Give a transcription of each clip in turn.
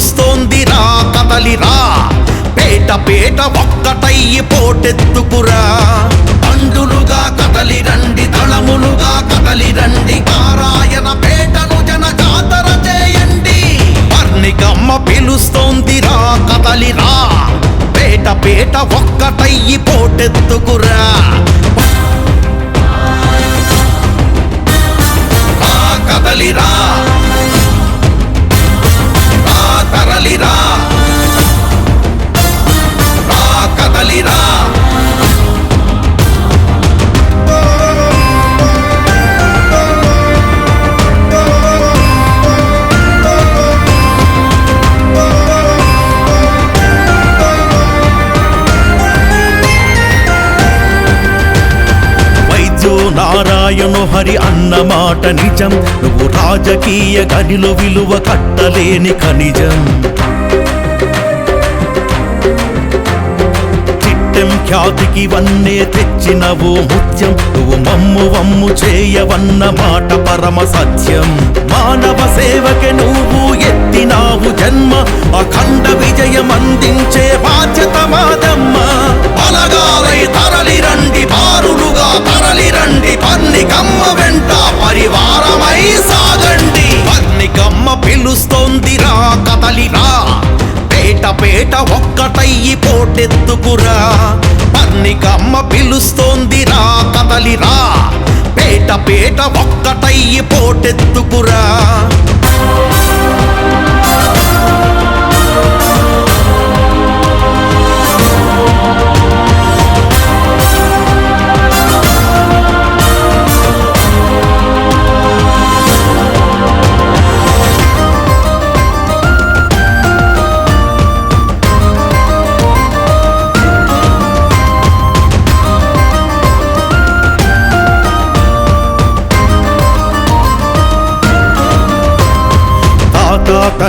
పన్నికమ్మ కదలిరా పేట పేట ఒక్కటయ్యి పోటెత్తుకురా. తండులుగా కదలి రండి దళములుగా కదలి రండి. పారాయణ పేటను జన జాతర చేయండి. పర్ణికమ్మ పిలుస్తోందిరా కదలిరా పేట పేట ఒక్కటయ్యి పోటెత్తుకురా. కదలిరా తరలిరా మాట నిజం నువ్వు రాజకీయ గనిలో విలువ కట్టలేని ఖనిజం. చిట్టెం ఖ్యాతికి వన్నే తెచ్చినవు ముత్యం. నువ్వు మమ్ము వమ్ము చేయవన్న మాట పరమ సత్యం. మానవ సేవకి నువ్వు ఎత్తినావు జన్మ. అఖండ విజయం అందించే బాధ్యత మాదమ్మ. బలగాలై తరలి రండి బారులుగా తరలి రండి పన్నికమ్మ. పన్నికమ్మ కదలిరా. పేట పేట ఒక్కటయ్యి పోటెత్తుకురా. పర్ణికమ్మ పిలుస్తోందిరా కదలిరా. పేట పేట ఒక్కటయ్యి పోటెత్తుకురా.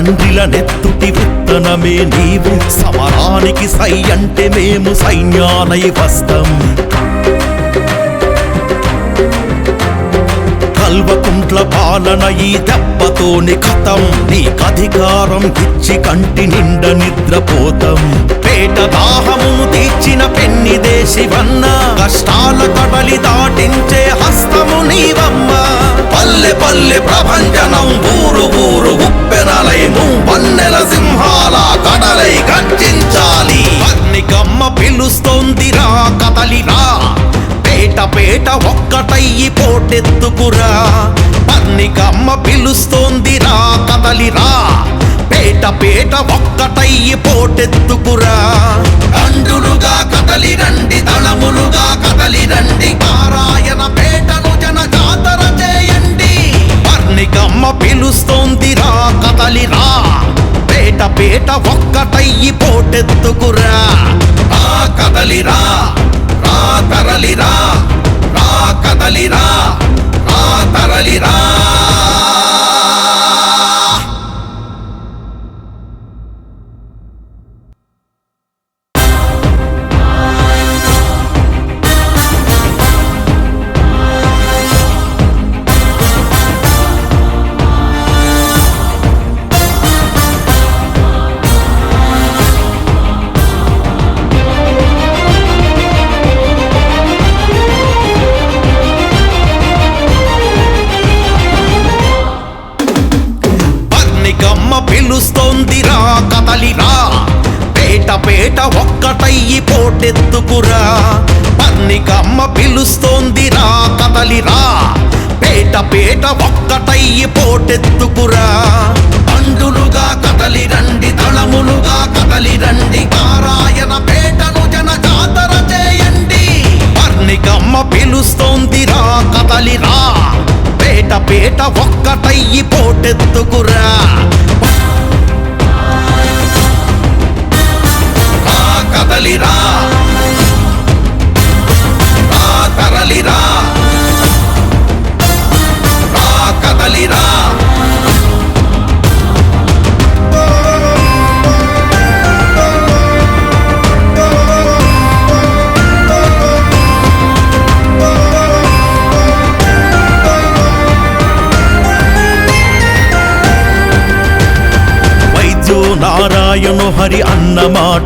తండ్రిల నెత్తుటి విత్తనమే నీవు. సమరానికి సై అంటే మేము సైన్యానై వస్తాం. కల్వకుంట్ల పాలన ఈ దెబ్బతోని కథం నీకధికారం ఇచ్చి కంటి నిండ నిద్రపోతం. పేట దాహమును తీర్చిన పెన్ని దేశివన్న కష్టాల కడలి దాటించే హస్తము నీవమ్మ. పల్లె పల్లె ప్రభంజనం ఊరు ఊరు ఉప్పెనలైము వన్నెల సింహాల కడలై గర్జించాలి. పన్నికమ్మ పిలుస్తోందిరా కదలిరా పేట ఒక్కటయ్యి పోటెత్తుకురా. పన్నికమ్మ పిలుస్తోందిరా కదలిరా పేట పేట ఒక్కటయ్యి పోటెత్తుకురా. అండులుగా కదలి రండి దళములుగా కదలి రండి. పారాయణ పేటను జన జాతర చేయండి పర్ణికమ్మ పిలుస్తోందిరా కదలిరా పేట పేట ఒక్కటయ్యి పోటెత్తుకురా. ఆ కదలిరా తరలిరా రా కదలిరా రా తరలిరా. చెయ్యి పోటెత్తుకురా. అండులుగా కదలి రండి దళములుగా కదలి రండి. కారాయణ పేటను జన జాతర చేయండి. పర్ణికమ్మ పిలుస్తోందిరా కదలిరా పేట పేట ఒక్కటయ్యి పోటెత్తుకురా. కదలిరా తరలిరా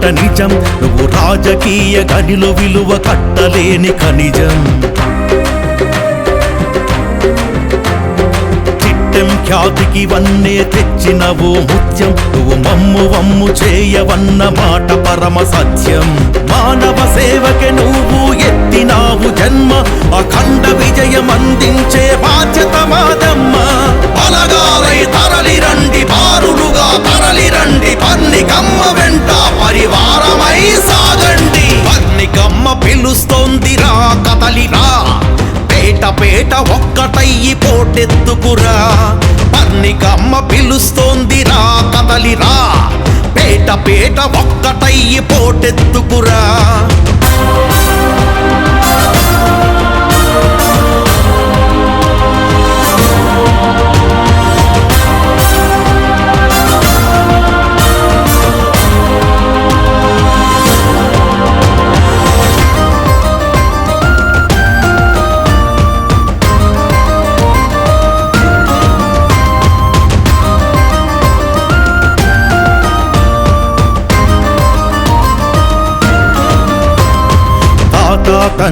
మాట నిజం. నువ్వు రాజకీయ గనిలో విలువ కట్టలేని ఖనిజం. చిట్టెం ఖ్యాతికి వన్నే తెచ్చినవు ముత్యం. నువ్వు మమ్ము వమ్ము చేయవన్న మాట పరమ సత్యం. మానవ సేవకే నువ్వు ఎత్తినావు జన్మ. అఖండ పోటెత్తుకురా పన్నికమ్మ పిలుస్తోందిరా కదలిరా. పేట పేట ఒక్కటయ్యి పోటెత్తుకురా.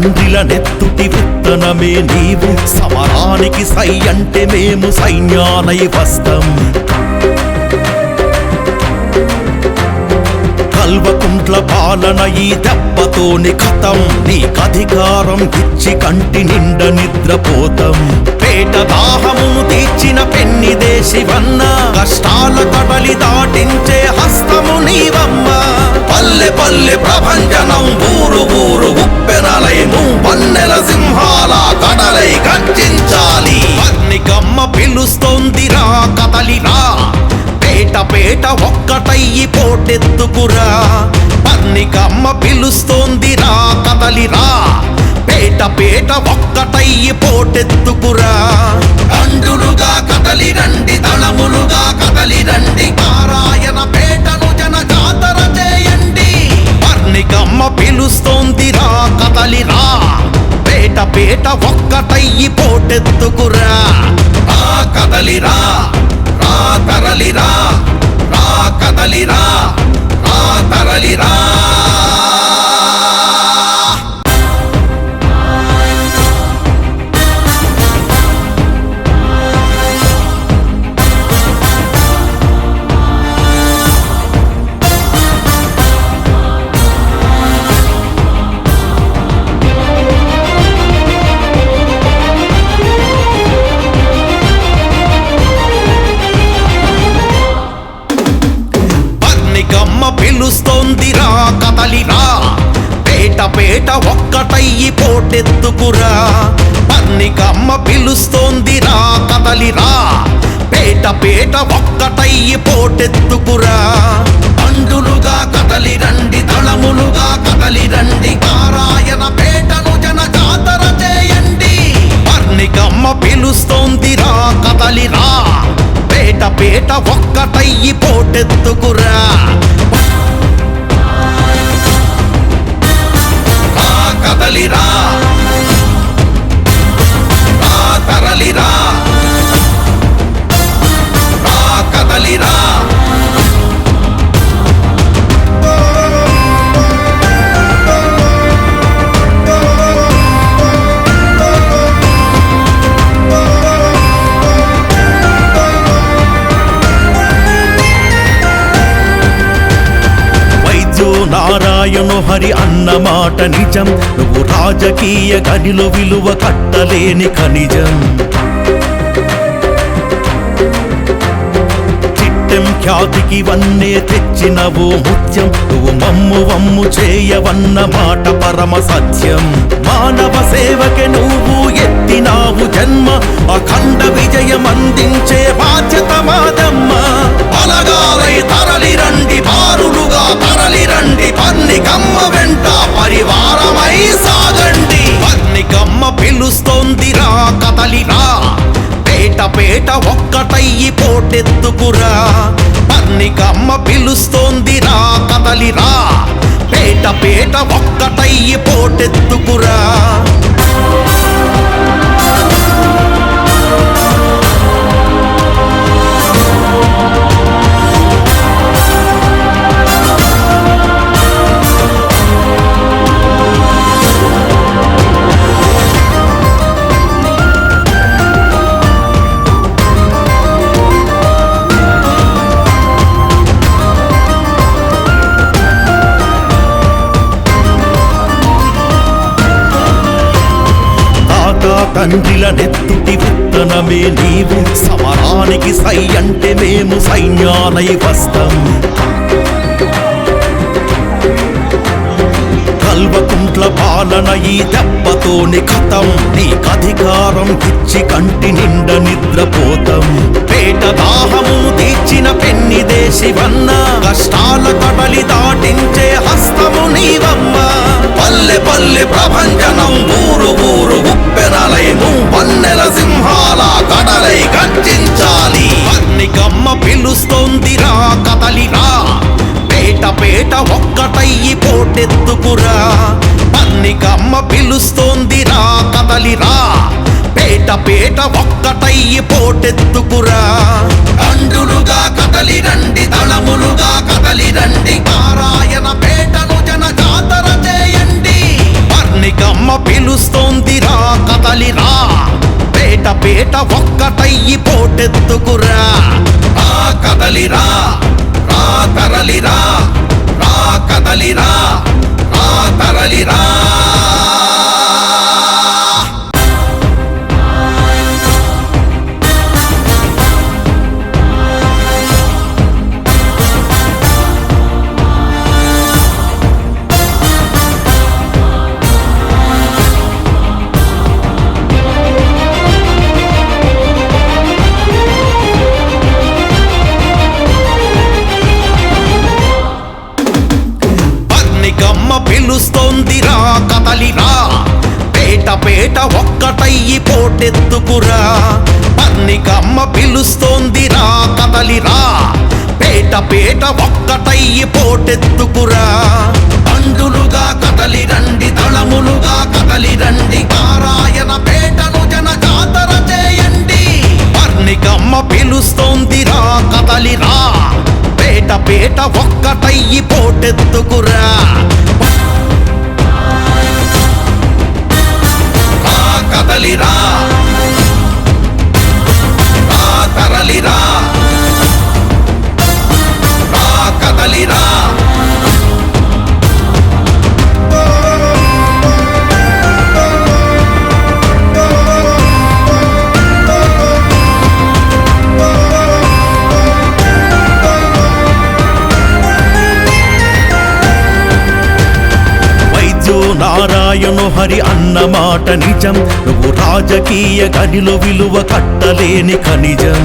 తాత తండ్రిల నెత్తుటి విత్తనమే నీవు. సమరానికి సై అంటే మేము సైన్యాలై వస్తాం. కల్వకుంట్ల పాలన ఈ దెబ్బతోని కథం నీకధికారం ఇచ్చి కంటి నిండ నిద్రపోతం. పేట దాహమును తీర్చిన పెన్ని దేశివన్న కష్టాల కడలి దాటించే హస్తము నీవమ్మ. పల్లె పల్లె ప్రభంజనం ఊరు ఊరు ఉప్పెనలైము పన్నెల సింహాల కడలై గర్జించాలి. పన్నికమ్మ పిలుస్తోందిరా కదలిరా. పేట పేట ఒక్కటయ్యి పోటెత్తుకురా. పన్నికమ్మ పిలుస్తోందిరా కదలిరా పేట పేట ఒక్కటయ్యి పోటెత్తుకురా. అండులుగా కదలి రండి దళములుగా కదలి రండి. పారాయణ పేటను జన జాతర చేయండి. పర్ణికమ్మ పిలుస్తోందిరా కదలిరా పేట పేట ఒక్కటయ్యి పోటెత్తుకురా. కదలిరా ఒక్కటయ్యి పోటెత్తుకురా పిలుస్తోందిరా కదలిరా. పేట పేట ఒక్కటయ్యి పోటెత్తుకురా. పండులుగా కదలి రండి దళములుగా కదలి రండి. పారాయణ పేటను జన జాతర చేయండి పర్ణికమ్మ పిలుస్తోందిరా కదలిరా. పేట పేట ఒక్కటయ్యి పోటెత్తుకురా. తరలిరా. తరలిరా. నారాయణు హరి అన్న మాట నిజం. నువ్వు రాజకీయ గనిలో విలువ కట్టలేని ఖనిజం. ఖ్యాతికి వన్నే తెచ్చినవు ముత్యం. నువ్వు మమ్ము వమ్ము చేయవన్న మాట పరమ సత్యం. మానవ సేవకి నువ్వు ఎత్తినావు జన్మ. అఖండ విజయం అందించే బాధ్యత మాదమ్మ. బలగాలై తరలి రండి బారులుగా తరలి రండి పన్నికమ్మ వెంటా. పేట ఒక్కటయ్యి పోటెత్తుకురా. పన్నికమ్మ పిలుస్తోందిరా కదలిరా. పేట పేట ఒక్కటయ్యి పోటెత్తుకురా. తండ్రిల నెత్తుటి విత్తనమే నీవు. సమరానికి సై అంటే మేము సైన్యాలై వస్తాం. కల్వకుంట్ల పాలన ఈ దెబ్బతోని కథం. నీకధికారం ఇచ్చి కంటి నిండ నిద్రపోతాం. పేట దాహము తీర్చిన పెన్ని దేశివన్న కష్టా పేట ఒక్కటయ్యి పోటెత్తుకురా. పన్నికమ్మ పిలుస్తోందిరా కదలిరా పేట పేట ఒక్కటయ్యి పోటెత్తుకురా. అండులుగా కదలి రండి తళములుగా కదలి రండి. నారాయణ పేటను జన జాతర చేయండి పర్ణికమ్మ పిలుస్తోందిరా కదలిరా పేట పేట ఒక్కటయ్యి పోటెత్తుకురా. ఆ కదలిరా రా. తరలిరా రా కదలిరా రా తరలిరా చెయ్యి పోటెత్తుకురా పర్ణికమ్మ పిలుస్తోందిరా కదలిరా. పేట పేట ఒక్కటయ్యి పోటెత్తుకురా అండులుగా కదలి రండి దళములుగా కదలి రండి నారాయణ పేటను జన జాతర చేయండి. పర్ణికమ్మ పిలుస్తోందిరా కదలిరా. పేట పేట ఒక్కటయ్యి పోటెత్తుకురా మాట నిజం నువ్వు రాజకీయ గనిలో విలువ కట్టలేని ఖనిజం.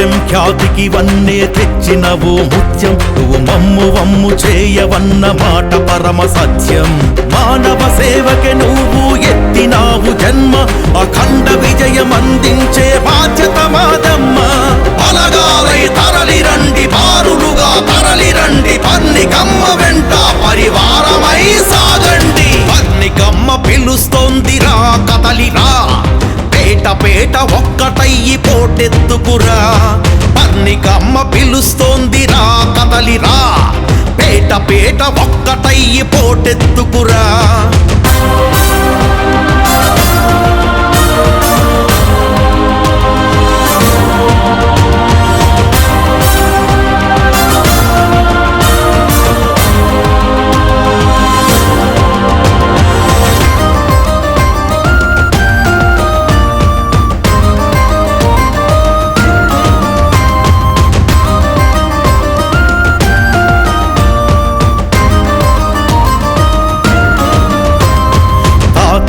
చిట్టెం ఖ్యాతికి వన్నే తెచ్చినవు ముత్యం. నువ్వు మమ్ము వమ్ము చేయవన్న మాట పరమ సత్యం. మానవ సేవకి నువ్వు ఎత్తినావు జన్మ. అఖండ విజయం అందించే బాధ్యత మాదమ్మ. బలగాలై తరలి రండి బారులుగా తరలి రండి. పన్నికమ్మ వెంట పరివారమై సాగండి. పన్నికమ్మ పిలుస్తోందిరా కదలిరా. పేట పేట ఒక్కటయ్యి పోటెత్తుకురా. పర్ణికమ్మ పిలుస్తోందిరా కదలిరా. పేట పేట ఒక్కటయ్యి పోటెత్తుకురా.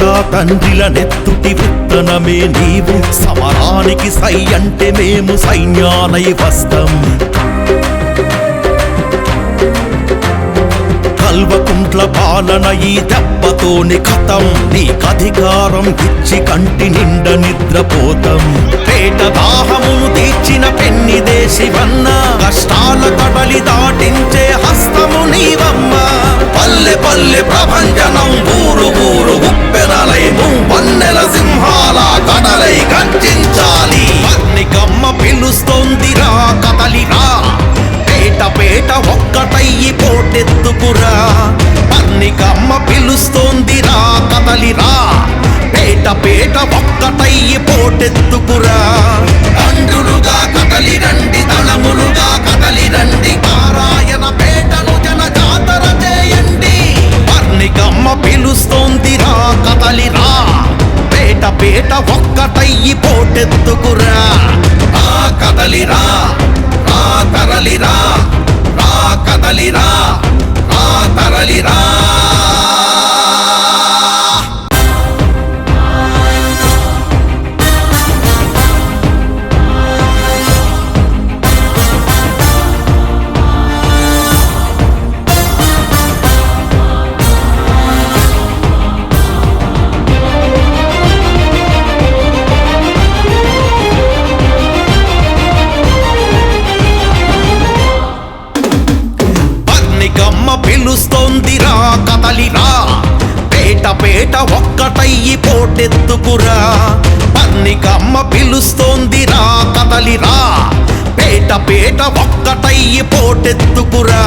తాత తండ్రిల నెత్తుటి విత్తనమే నీవు. సమరానికి సై అంటే మేము సైన్యాలై వస్తాం. కల్వకుంట్ల పాలన ఈ దెబ్బతోని కథం నీకధికారం ఇచ్చి కంటి నిండ నిద్రపోతం. పేట దాహము తీర్చిన పెన్ని దేశివన్న కష్టాల కడలి దాటించే హస్తము నీవమ్మ. పల్లె పల్లె ప్రభంజనం ఊరు ఊరు ఉప్పెనలైము పన్నెల సింహాల పేట ఒక్కటై పోటెత్తుకురా. తండ్రులుగా కదలి రండి తలములుగా కదలి రండి. నారాయణ పేటను జన జాతర చేయండి. వర్ణికమ్మ పిలుస్తోంది రా కదలి రా. పేట పేట ఒక్కటై పోటెత్తుకురా. ఆ కదలిరా ఆ తరలిరా ఆ కదలిరా ఆ తరలిరా చెయ్యి పోటెత్తుకురా పన్నికమ్మ పిలుస్తోందిరా కదలిరా. పేట పేట ఒక్కటయ్యి పోటెత్తుకురా.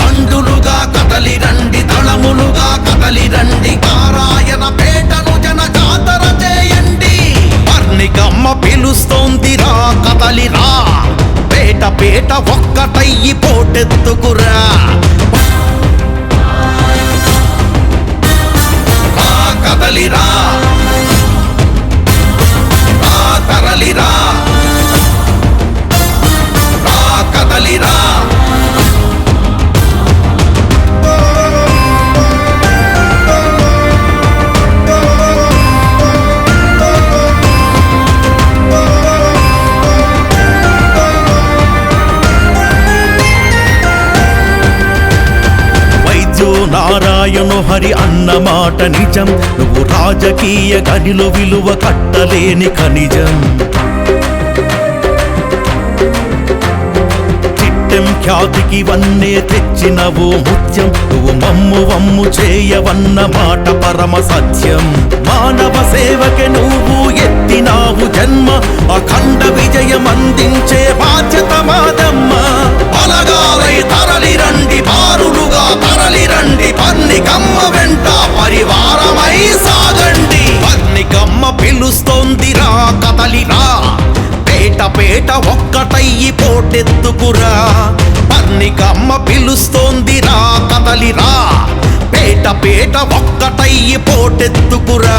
పండులుగా కదలిరండి తళములుగా కదలిరండి కదలి నారాయణ పేటను జన జాతర చేయండి. పర్ణికమ్మ పిలుస్తోందిరా కదలిరా. పేట పేట ఒక్కటయ్యి పోటెత్తుకురా. తరలిరా. తరలిరా. మాట నిజం. నువ్వు రాజకీయ గనిలో విలువ కట్టలేని ఖనిజం. చిట్టెం ఖ్యాతికి వన్నే తెచ్చినవు ముత్యం. నువ్వు మమ్ము వమ్ము చేయవన్న మాట పరమ సత్యం. మానవ సేవకి నువ్వు ఎత్తినావు జన్మ. అఖండ విజయం అందించే బాధ్యత మాదమ్మ. బలగాలై తరలి రండి బారులుగా తరలి రండి పన్నికమ్మ వెంట పరివారమై సాగండి. పన్నికమ్మ పిలుస్తోందిరా కదలిరా పేట పేట ఒక్కటయ్యి పోటెత్తుకురా. పన్నికమ్మ పిలుస్తోందిరా కదలిరా పేట పేట ఒక్కటయ్యి పోటెత్తుకురా.